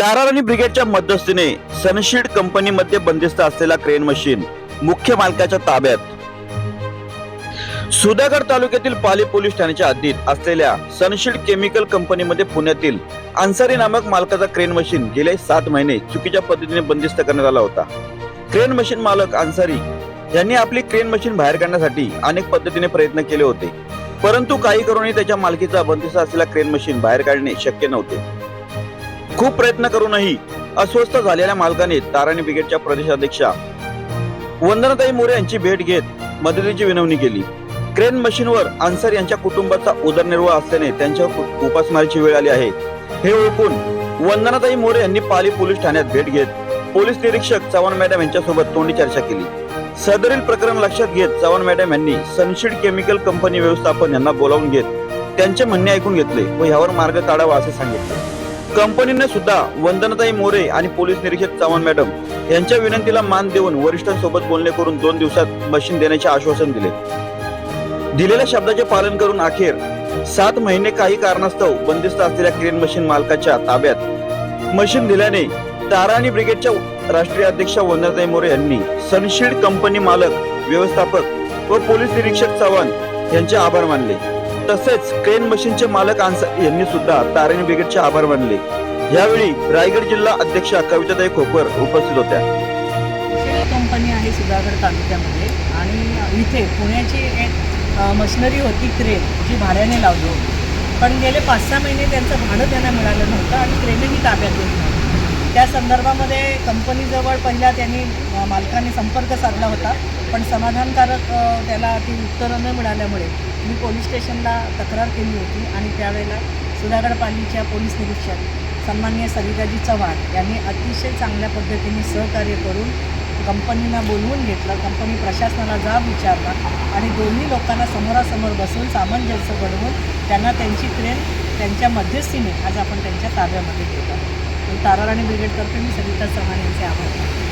ताराराणी ब्रिगेडच्या मध्यस्थीने सनशील्ड कंपनीमध्ये बंदिस्त असलेला क्रेन मशीन मुख्य मालकाच्या ताब्यात. सुधागड तालुक्यातील पाली पोलीस ठाण्याच्या हद्दीत असलेल्या सनशील्ड केमिकल कंपनीमध्ये पुण्यातील अन्सारी नामक मालकाचा क्रेन मशीन गेले सात महिने चुकीच्या पद्धतीने बंदिस्त करण्यात आला होता. क्रेन मशीन मालक अन्सारी यांनी आपली क्रेन मशीन बाहेर काढण्यासाठी अनेक पद्धतीने प्रयत्न केले होते. परंतु काही करूनही त्याच्या मालकीचा बंदिस्त असलेला क्रेन मशीन बाहेर काढणे शक्य नव्हते. खूप प्रयत्न करूनही अस्वस्थ झालेल्या मालकाने ताराणी ब्रिगेडच्या प्रदेशाध्यक्षा वंदनाताई मोरे यांची भेट घेत मदतीची विनवणी केली. क्रेन मशीनवर अन्सर यांच्या कुटुंबाचा उदरनिर्वाह असल्याने त्यांच्या उपासमारीची वेळ आली आहे. हे ओळखून वंदनाताई मोरे यांनी पाली पोलीस ठाण्यात भेट घेत पोलीस निरीक्षक चव्हाण मॅडम यांच्यासोबत तोंडी चर्चा केली. सदरील प्रकरण लक्षात घेत चव्हाण मॅडम यांनी सनशीड केमिकल कंपनी व्यवस्थापन यांना बोलावून घेत त्यांचे म्हणणे ऐकून घेतले व यावर मार्ग काढावा असे सांगितले. कंपनीने सुद्धा वंदनाताई मोरे आणि पोलीस निरीक्षक चव्हाण मॅडम यांच्या विनंतीला मान देऊन वरिष्ठांसोबत बोलणे करून दोन दिवसात मशीन देण्याचे आश्वासन दिले. दिलेल्या शब्दाचे पालन करून अखेर सात महिने काही कारणास्तव बंदिस्त असलेल्या क्रेन मशीन मालकाच्या ताब्यात मशीन दिल्याने तारा आणि ब्रिगेडच्या राष्ट्रीय अध्यक्षा वंदनाताई मोरे यांनी सनशील्ड कंपनी मालक व्यवस्थापक व पोलीस निरीक्षक चव्हाण यांचे आभार मानले. तसेच क्रेन मशीनचे मालक अन्सारी यांनी सुद्धा ताराणी ब्रिगेडचे आभार मानले. यावेळी रायगड जिल्हा अध्यक्षा कविताताई खोपर उपस्थित होत्या. कंपनी आहे सुधागड तालुक्यामध्ये आणि इथे पुण्याची एक मशिनरी होती क्रेन जी भाड्याने लावली होती. पण गेले पाच सहा महिने त्यांचं भाडं त्यांना मिळालं नव्हतं आणि क्रेनही ताब्यात येत त्या संदर्भामध्ये कंपनीजवळ पहिला त्यांनी मालकाने संपर्क साधला होता. पण समाधानकारक त्याला ती उत्तरं न मिळाल्यामुळे मी पोलीस स्टेशनला तक्रार केली होती आणि त्यावेळेला सुधागड पालीच्या पोलीस निरीक्षक सन्माननीय सरिताजी चव्हाण यांनी अतिशय चांगल्या पद्धतीने सहकार्य करून कंपनीना बोलवून घेतलं. कंपनी प्रशासनाला जाब विचारला आणि दोन्ही लोकांना समोरासमोर बसून सामंजस्य घडवून त्यांना त्यांची ट्रेन त्यांच्या मध्यस्थीने आज आपण त्यांच्या ताब्यामध्ये घेतो ताराराणी ब्रिगेडतर्फे मी सविता चव्हाण यांचे आभार